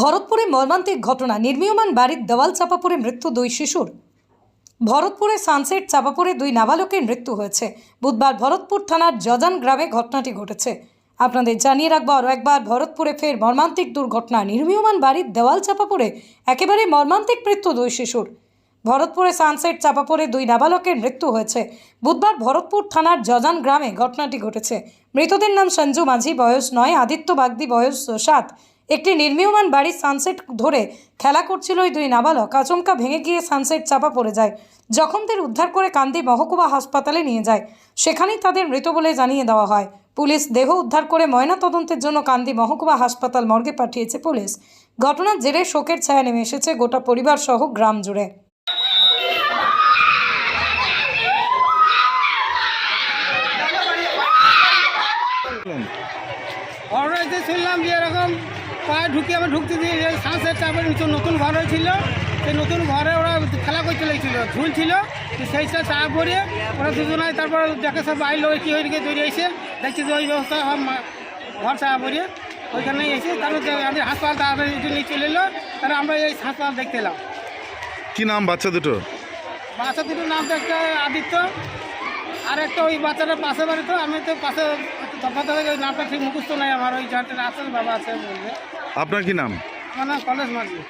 ভরতপুরে মর্মান্তিক ঘটনা। নির্মীয়মান বাড়ির দেওয়াল চাপা মৃত্যু দুই শিশুর। ভরতপুরে সানসেট চাপা পড়ে দুই নাবালকের মৃত্যু হয়েছে। বুধবার ভরতপুর থানার জজান গ্রামে ঘটনাটি ঘটেছে। আপনাদের জানিয়ে রাখব আরও একবার, ভরতপুরে ফের মর্মান্তিক দুর্ঘটনা। নির্মীয়মান বাড়ির দেওয়াল চাপা একেবারে মর্মান্তিক মৃত্যু দুই শিশুর। ভরতপুরে সানসেট চাপা দুই নাবালকের মৃত্যু হয়েছে। বুধবার ভরতপুর থানার জজান গ্রামে ঘটনাটি ঘটেছে। মৃতদের নাম সঞ্জু মাঝি, বয়স নয়, আদিত্য বাগদি, বয়স সাত। একটি নির্মীয়মান বাড়ির সানসেট ধরে খেলা করছিল ওই দুই নাবালক। আচমকা ভেঙে গিয়ে সানসেট চাপা পড়ে যায়। জখমদের উদ্ধার করে কান্দি মহকুমা হাসপাতালে নিয়ে যায়। সেখানেই তাদের মৃত বলে জানিয়ে দেওয়া হয়। পুলিশ দেহ উদ্ধার করে ময়না তদন্তের জন্য কান্দি মহকুমা হাসপাতাল মর্গে পাঠিয়েছে পুলিশ। ঘটনার জেরে শোকের ছায়া নেমে এসেছে গোটা পরিবার সহ গ্রাম জুড়ে। অর্ডার শুনলাম যে এরকম পায়ে ঢুকে আমি ঢুকতে দিয়ে শ্বাসের চাপের নিচে নতুন ঘর হয়েছিল। সেই নতুন ঘরে ওরা খেলা করতে লেগেছিল ঝুল ছিল। তো সেই সব চাপ পরে ওরা দুজনায় তারপর দেখে সব আইলো ওই কি ওইদিকে দৌড়ে এসে দেখছি যে ওই ব্যবস্থা ঘর চাপা পরে। ওইখানে এসে তারপর আমাদের হাসপাতাল তাড়াতাড়ি নিয়ে চলে এলো। তাহলে আমরা এই হাসপাতাল দেখতে এলাম। কী নাম বাচ্চা দুটো? বাচ্চা দুটোর নাম তো একটা আদিত্য। আর একটা ওই বাচ্চাটা পাশে বাড়ি তো আমি তো পাশে হয়ে ওই নামটা ঠিক মুখস্থ নাই আমার ওই যাতে আছে বাবা আছে বলবে। আপনার কি নাম? আমার নাম কলেজ মার্জি